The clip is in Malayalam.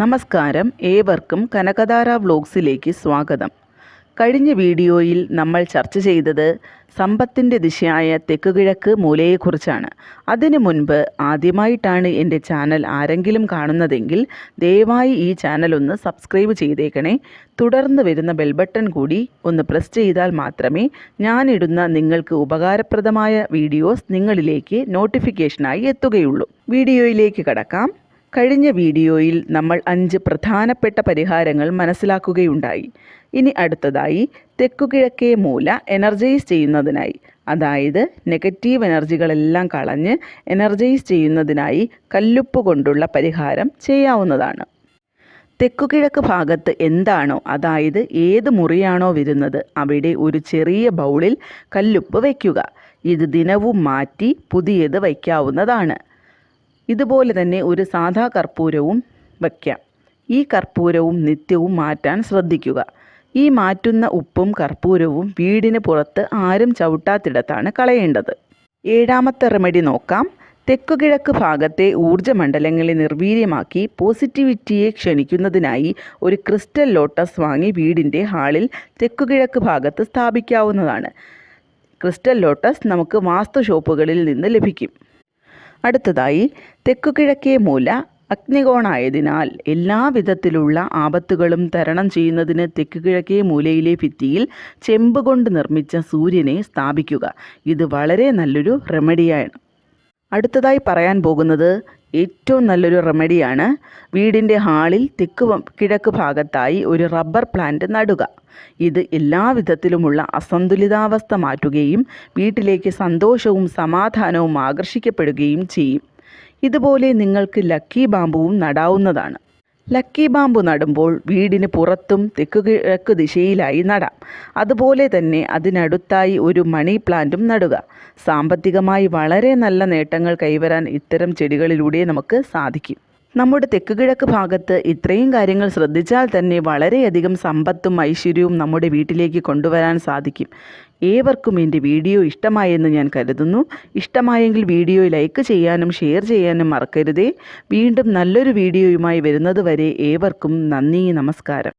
നമസ്കാരം. ഏവർക്കും കനകധാര വ്ലോഗ്സിലേക്ക് സ്വാഗതം. കഴിഞ്ഞ വീഡിയോയിൽ നമ്മൾ ചർച്ച ചെയ്തത് സമ്പത്തിന്റെ ദിശയായ തെക്കുകിഴക്ക് മൂലയെക്കുറിച്ചാണ്. അതിനു മുൻപ് ആദ്യമായിട്ടാണ് എന്റെ ചാനൽ ആരെങ്കിലും കാണുന്നതെങ്കിൽ ദയവായി ഈ ചാനൽ ഒന്ന് സബ്സ്ക്രൈബ് ചെയ്തേക്കണേ. തുടർന്ന് വരുന്ന ബെൽ ബട്ടൺ കൂടി ഒന്ന് പ്രസ് ചെയ്താൽ മാത്രമേ ഞാനിടുന്ന നിങ്ങൾക്ക് ഉപകാരപ്രദമായ വീഡിയോസ് നിങ്ങളിലേക്ക് നോട്ടിഫിക്കേഷനായി എത്തുകയുള്ളൂ. വീഡിയോയിലേക്ക് കടക്കാം. കഴിഞ്ഞ വീഡിയോയിൽ നമ്മൾ അഞ്ച് പ്രധാനപ്പെട്ട പരിഹാരങ്ങൾ മനസ്സിലാക്കുകയുണ്ടായി. ഇനി അടുത്തതായി തെക്കുകിഴക്കേ മൂല എനർജൈസ് ചെയ്യുന്നതിനായി അതായത് നെഗറ്റീവ് എനർജികളെല്ലാം കളഞ്ഞ് എനർജൈസ് ചെയ്യുന്നതിനായി കല്ലുപ്പ് കൊണ്ടുള്ള പരിഹാരം ചെയ്യാവുന്നതാണ്. തെക്കുകിഴക്ക് ഭാഗത്ത് എന്താണോ അതായത് ഏത് മുറിയാണോ വരുന്നത് അവിടെ ഒരു ചെറിയ ബൗളിൽ കല്ലുപ്പ് വയ്ക്കുക. ഇത് ദിനവും മാറ്റി പുതിയത് വയ്ക്കാവുന്നതാണ്. ഇതുപോലെ തന്നെ ഒരു സാധാ കർപ്പൂരവും വയ്ക്കാം. ഈ കർപ്പൂരവും നിത്യവും മാറ്റാൻ ശ്രദ്ധിക്കുക. ഈ മാറ്റുന്ന ഉപ്പും കർപ്പൂരവും വീടിന് പുറത്ത് ആരും ചവിട്ടാത്തിടത്താണ് കളയേണ്ടത്. ഏഴാമത്തെ റെമഡി നോക്കാം. തെക്കുകിഴക്ക് ഭാഗത്തെ ഊർജമണ്ഡലങ്ങളെ നിർവീര്യമാക്കി പോസിറ്റിവിറ്റിയെ ക്ഷണിക്കുന്നതിനായി ഒരു ക്രിസ്റ്റൽ ലോട്ടസ് വാങ്ങി വീടിന്റെ ഹാളിൽ തെക്കുകിഴക്ക് ഭാഗത്ത് സ്ഥാപിക്കാവുന്നതാണ്. ക്രിസ്റ്റൽ ലോട്ടസ് നമുക്ക് വാസ്തു ഷോപ്പുകളിൽ നിന്ന് ലഭിക്കും. അടുത്തതായി തെക്കുകിഴക്കേ മൂല അഗ്നികോണായതിനാൽ എല്ലാ വിധത്തിലുള്ള ആപത്തുകളും തരണം ചെയ്യുന്നതിന് തെക്കുകിഴക്കേ മൂലയിലെ ഭിത്തിയിൽ ചെമ്പ് കൊണ്ട് നിർമ്മിച്ച സൂര്യനെ സ്ഥാപിക്കുക. ഇത് വളരെ നല്ലൊരു റെമഡിയാണ്. അടുത്തതായി പറയാൻ പോകുന്നത് ഏറ്റവും നല്ലൊരു റെമഡിയാണ് വീടിന്റെ ഹാളിൽ തെക്ക് കിഴക്ക് ഭാഗത്തായി ഒരു റബ്ബർ പ്ലാന്റ് നടുക. ഇത് എല്ലാ വിധത്തിലുമുള്ള അസന്തുലിതാവസ്ഥ മാറ്റുകയും വീട്ടിലേക്ക് സന്തോഷവും സമാധാനവും ആകർഷിക്കപ്പെടുകയും ചെയ്യും. ഇതുപോലെ നിങ്ങൾക്ക് ലക്കി ബാമ്പുവും നടാവുന്നതാണ്. ലക്കി ബാമ്പു നടുമ്പോൾ വീടിന് പുറത്തും തെക്ക് കിഴക്ക് ദിശയിലായി നടാം. അതുപോലെ തന്നെ അതിനടുത്തായി ഒരു മണി പ്ലാന്റും നടുക. സാമ്പത്തികമായി വളരെ നല്ല നേട്ടങ്ങൾ കൈവരാൻ ഇത്തരം ചെടികളിലൂടെ നമുക്ക് സാധിക്കും. നമ്മുടെ തെക്ക് കിഴക്ക് ഭാഗത്ത് ഇത്രയും കാര്യങ്ങൾ ശ്രദ്ധിച്ചാൽ തന്നെ വളരെയധികം സമ്പത്തും ഐശ്വര്യവും നമ്മുടെ വീട്ടിലേക്ക് കൊണ്ടുവരാൻ സാധിക്കും. ഏവർക്കും എന്റെ വീഡിയോ ഇഷ്ടമായെന്ന് ഞാൻ കരുതുന്നു. ഇഷ്ടമായെങ്കിൽ വീഡിയോ ലൈക്ക് ചെയ്യാനും ഷെയർ ചെയ്യാനും മറക്കരുതേ. വീണ്ടും നല്ലൊരു വീഡിയോയുമായി വരുന്നതുവരെ ഏവർക്കും നന്ദി നമസ്കാരം.